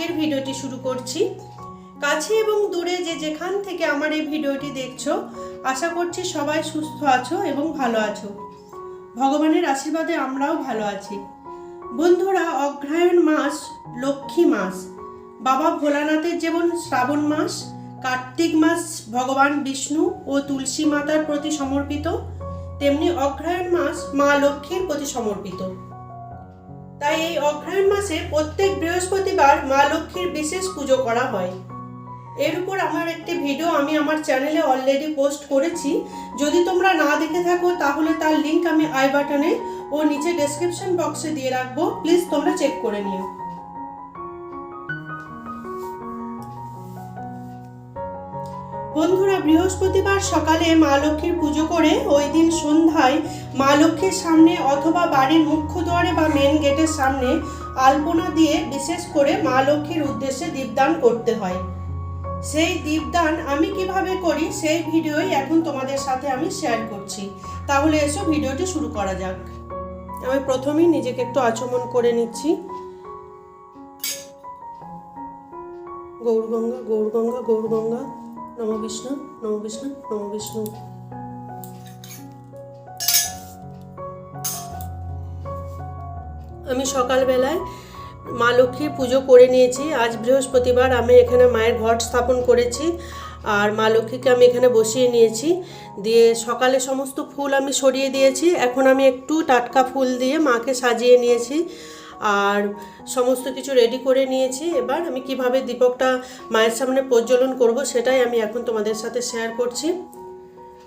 আজকের ভিডিওটি শুরু করছি। কাছে এবং দূরে যে যেখান থেকে আমার এই ভিডিওটি দেখছ, আশা করছি সবাই সুস্থ আছো এবং ভালো আছো। ভগবানের আশীর্বাদে আমরাও ভালো আছি। বন্ধুরা, অগ্রহায়ণ মাস, লক্ষ্মী মাস। বাবা ভোলানাথের যেমন শ্রাবণ মাস, কার্তিক মাস ভগবান বিষ্ণু ও তুলসী মাতার প্রতি সমর্পিত, তেমনি অগ্রহায়ণ মাস মা লক্ষ্মীর প্রতি সমর্পিত। তাই এই অগ্রহায়ণ মাসে প্রত্যেক বৃহস্পতিবার মা লক্ষ্মীর বিশেষ পুজো করা হয়। এর উপর আমার একটি ভিডিও আমি আমার চ্যানেলে অলরেডি পোস্ট করেছি। যদি তোমরা না দেখে থাকো, তাহলে তার লিংক আমি আই বাটনে ও নিচে ডেসক্রিপশন বক্সে দিয়ে রাখব। প্লিজ তোমরা চেক করে নিও। বন্ধুরা, বৃহস্পতিবার সকালে মা লক্ষ্মীর পুজো করে ওই দিন সন্ধ্যায় মা লক্ষ্মীর সামনে অথবা বাড়ির মুখ্য দ্বারে বা মেন গেটের সামনে আলপনা দিয়ে বিশেষ করে মা লক্ষ্মীর উদ্দেশ্যে দীপদান করতে হয়। সেই দীপদান আমি কীভাবে করি সেই ভিডিওই এখন তোমাদের সাথে আমি শেয়ার করছি। তাহলে এসো ভিডিওটি শুরু করা যাক। আমি প্রথমেই নিজেকে একটু আচমন করে নিচ্ছি। গৌরগঙ্গা গৌরগঙ্গা গৌরগঙ্গা। নম বিষ্ণু নম বিষ্ণু নম বিষ্ণু। আমি সকালবেলায় মা লক্ষ্মীর পুজো করে নিয়েছি। আজ বৃহস্পতিবার আমি এখানে মায়ের ঘট স্থাপন করেছি আর মা লক্ষ্মীকে আমি এখানে বসিয়ে নিয়েছি। দিয়ে সকালে সমস্ত ফুল আমি সরিয়ে দিয়েছি। এখন আমি একটু টাটকা ফুল দিয়ে মাকে সাজিয়ে নিয়েছি। আর সমস্ত কিছু রেডি করে নিয়েছি। এবার আমি কীভাবে দীপকটা মায়ের সামনে প্রজ্বলন করব সেটাই আমি এখন তোমাদের সাথে শেয়ার করছি।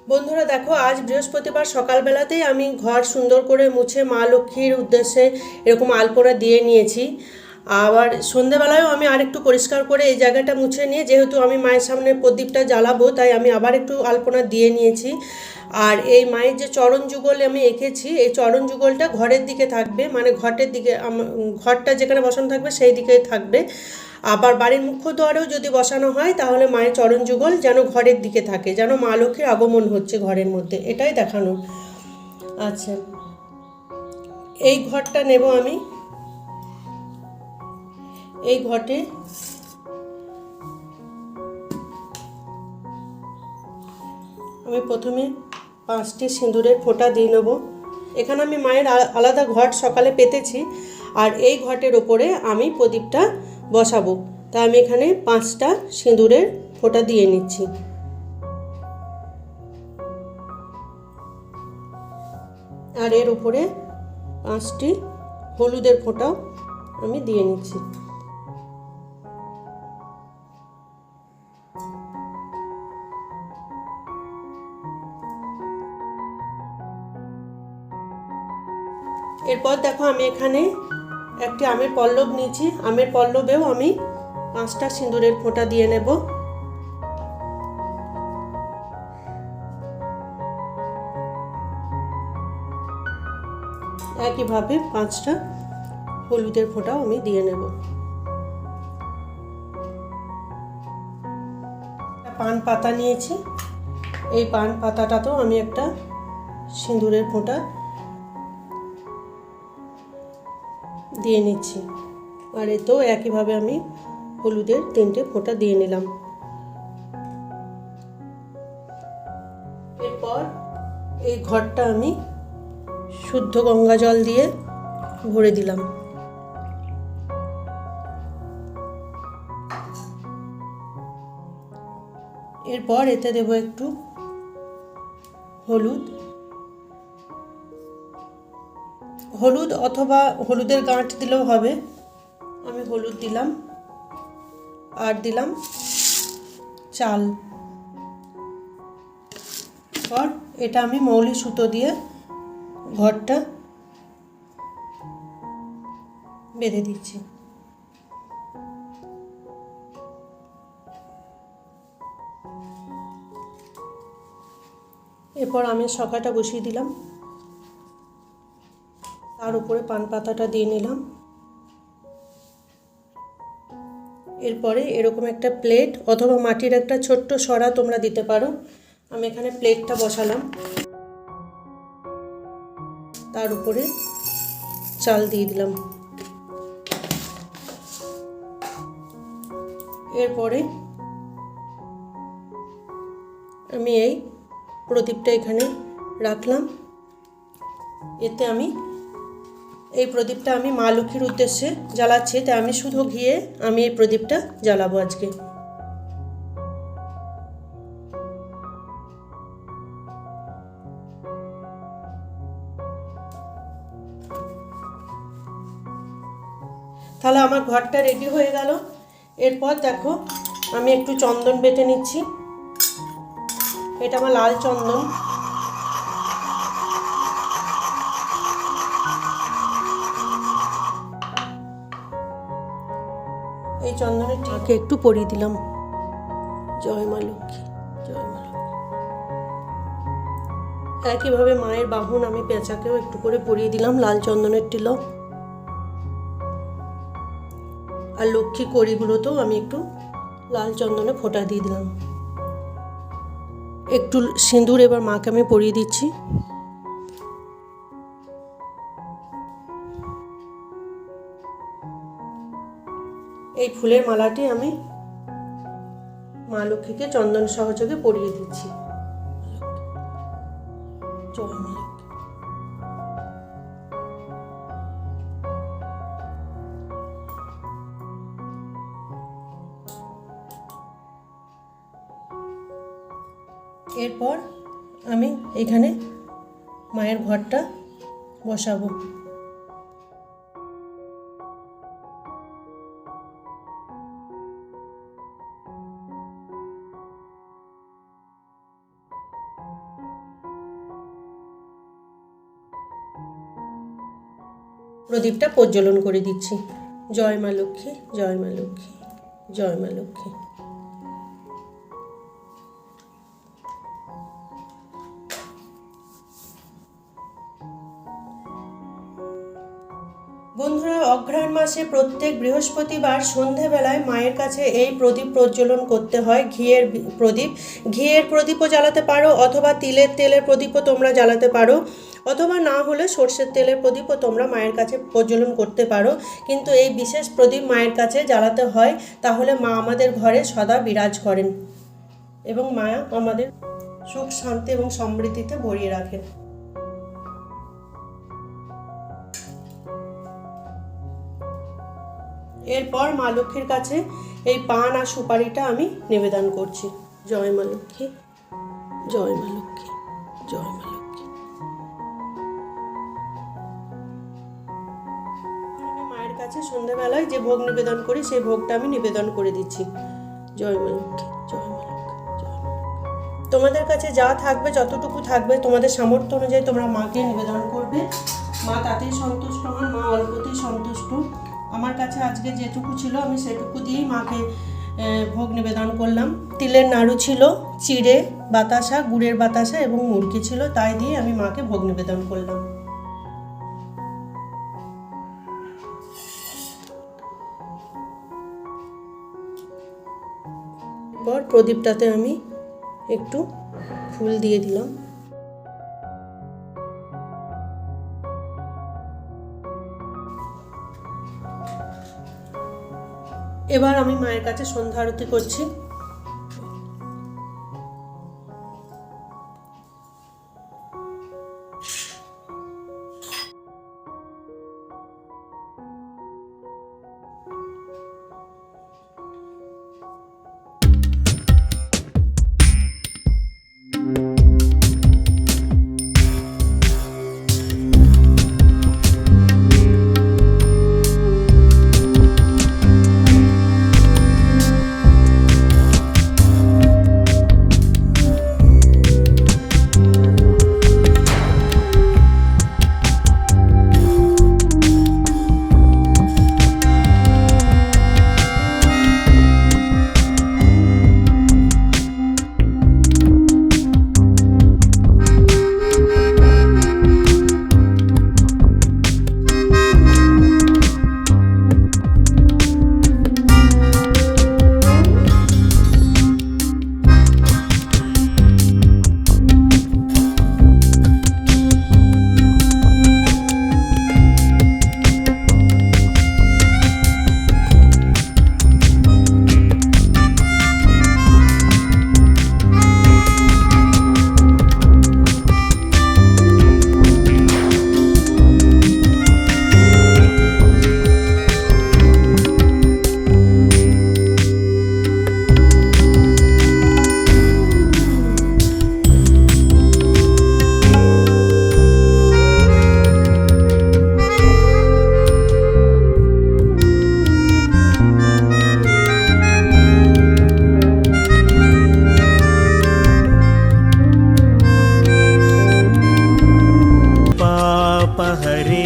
বন্ধুরা দেখো, আজ বৃহস্পতিবার সকালবেলাতেই আমি ঘর সুন্দর করে মুছে মা লক্ষ্মীর উদ্দেশ্যে এরকম আলপনা দিয়ে নিয়েছি। আবার সন্ধেবেলায়ও আমি আরেকটু পরিষ্কার করে এই জায়গাটা মুছে নিয়ে, যেহেতু আমি মায়ের সামনে প্রদীপটা জ্বালাবো, তাই আমি আবার একটু আলপনা দিয়ে নিয়েছি। আর এই মায়ের যে চরণ যুগল আমি এঁকেছি, এই চরণ যুগলটা ঘরের দিকে থাকবে মানে ঘটের দিকে ঘরটা যেখানে বসানো থাকবে সেই দিকেই থাকবে। আবার বাড়ির মুখ্য দ্বারেও যদি বসানো হয়, তাহলে মায়ের চরণ যুগল যেন ঘরের দিকে থাকে, যেন মা লক্ষ্মীর আগমন হচ্ছে ঘরের মধ্যে, এটাই দেখানো আচ্ছা এই ঘরটা নেব আমি। এই ঘটে। আমি প্রথমে পাঁচটি সিঁদুরের ফোঁটা দিয়ে নেব। এখানে আমি মায়ের আলাদা ঘট সকালে পেতেছি। আর এই ঘটের ওপরে আমি প্রদীপটা বসাবো। তা আমি এখানে পাঁচটা সিঁদুরের ফোঁটা দিয়ে নিচ্ছি। আর এর উপরে পাঁচটি হলুদের ফোঁটাও আমি দিয়ে নিচ্ছি। এরপর দেখো আমি এখানে একটি আমের পল্লব নিয়েছি। আমের পল্লবেও আমি পাঁচটা সিঁদুরের ফোঁটা দিয়ে নেব। একইভাবে পাঁচটা হলুদের ফোঁটাও আমি দিয়ে নেব। পান পাতা নিয়েছি। এই পান পাতাটাতেও আমি একটা সিঁদুরের ফোঁটা দিয়ে নিচ্ছি। আর এতেও একইভাবে আমি হলুদের তিনটে ফোঁটা দিয়ে নিলাম। এরপর এই ঘরটা আমি শুদ্ধ গঙ্গা জল দিয়ে ভরে দিলাম। এরপর এতে দেব একটু হলুদ হলুদ অথবা হলুদের গাঁট দিলেও হবে। আমি হলুদ দিলাম, আর দিলাম চাল। পর এটা আমি মৌলি সুতো দিয়ে ঘরটা বেঁধে দিচ্ছি। এরপর আমি সকাটা বসিয়ে দিলাম। তার উপরে পান পাতাটা দিয়ে নিলাম। এরপরে এরকম একটা প্লেট অথবা মাটির একটা ছোট্ট সরা তোমরা দিতে পারো। আমি এখানে প্লেটটা বসালাম। তার উপরে চাল দিয়ে দিলাম। এরপরে আমি এই প্রদীপটা এখানে রাখলাম। এতে আমি এই প্রদীপটা আমি মা লক্ষ্মীর উদ্দেশ্যে জ্বালাচ্ছি, তাই আমি শুধু ঘিয়ে আমি এই প্রদীপটা জ্বালাবো আজকে। তাহলে আমার ঘরটা রেডি হয়ে গেল। এরপর দেখো, আমি একটু চন্দন বেটে নিচ্ছি। এটা আমার লাল চন্দন। চন্দনের একটু পরিয়ে দিলাম। জয় মা লক্ষ্মী, জয় মা লক্ষ্মী। একইভাবে মায়ের বাহন আমি পেঁচাকেও একটু করে পরিয়ে দিলাম, লাল চন্দনের তিলক। আর লক্ষ্মী কড়িগুলোতেও আমি একটু লাল চন্দনে ফোঁটা দিয়ে দিলাম। একটু সিঁদুর এবার মাকে আমি পরিয়ে দিচ্ছি। এই ফুলের মালাটি আমি মা লক্ষ্মীকে চন্দন সহযোগে পরিয়ে দিচ্ছি। এরপর আমি এখানে মায়ের ঘরটা বসাবো। প্রদীপটা প্রজ্বলন করে দিচ্ছি। জয় মা লক্ষ্মী জয় মা লক্ষ্মী জয় মা লক্ষ্মী। অঘ্রাণ মাসে প্রত্যেক বৃহস্পতিবার সন্ধেবেলায় মায়ের কাছে এই প্রদীপ প্রজ্বলন করতে হয়। ঘিয়ের প্রদীপ। ঘিয়ের প্রদীপও জ্বালাতে পারো অথবা তিলের তেলের প্রদীপও তোমরা জ্বালাতে পারো। অথবা না হলে সর্ষের তেলের প্রদীপও তোমরা মায়ের কাছে প্রজ্বলন করতে পারো। কিন্তু এই বিশেষ প্রদীপ মায়ের কাছে জ্বালাতে হয়, তাহলে মা আমাদের ঘরে সদা বিরাজ করেন এবং মা আমাদের সুখ শান্তি এবং সমৃদ্ধিতে ভরিয়ে রাখেন। এরপর মা লক্ষ্মীর কাছে এই পান আর সুপারিটা আমি নিবেদন করছি। জয় মা লক্ষ্মী, জয় মা লক্ষ্মী, জয় মা লক্ষ্মী। আমি মায়ের কাছে সন্ধ্যাবেলায় যে ভোগ নিবেদন করি, সেই ভোগটা আমি নিবেদন করে দিচ্ছি। জয় মা লক্ষ্মী, জয় মা। তোমাদের কাছে যা থাকবে, যতটুকু থাকবে, তোমাদের সামর্থ্য অনুযায়ী তোমরা মাকে নিবেদন করবে। মা তাতেই সন্তুষ্ট হন, মা অল্পতেই সন্তুষ্ট। আমার কাছে আজকে যেটুকু ছিল, আমি সেটুকু দিয়েই মাকে ভোগ নিবেদন করলাম। তিলের নাড়ু ছিল, চিড়ে বাতাসা, গুড়ের বাতাসা এবং মুরগি ছিল, তাই দিয়ে আমি মাকে ভোগ নিবেদন করলাম। পর প্রদীপটাতে আমি একটু ফুল দিয়ে দিলাম। এবার আমি মায়ের কাছে সন্ধ্যা আরতি করছি। पहरे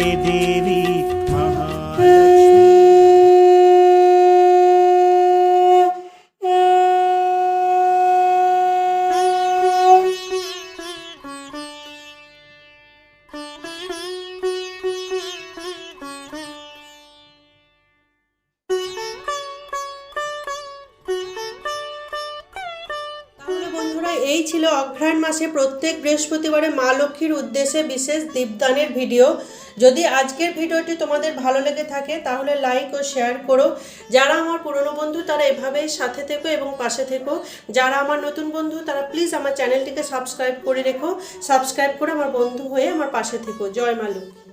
বন্ধুরা, এই ছিল অঘ্রায়ণ মাসে প্রত্যেক বৃহস্পতিবারে মা লক্ষ্মীর উদ্দেশ্যে বিশেষ দীপদানের ভিডিও। যদি আজকের ভিডিওটি তোমাদের ভালো লেগে থাকে, তাহলে লাইক ও শেয়ার করো। যারা আমার পুরনো বন্ধু, তারা এভাবেই সাথে থেকো এবং পাশে থেকো। যারা আমার নতুন বন্ধু, তারা প্লিজ আমার চ্যানেলটিকে সাবস্ক্রাইব করে রেখো। সাবস্ক্রাইব করে আমার বন্ধু হয়ে আমার পাশে থেকো। জয় মা লক্ষ্মী।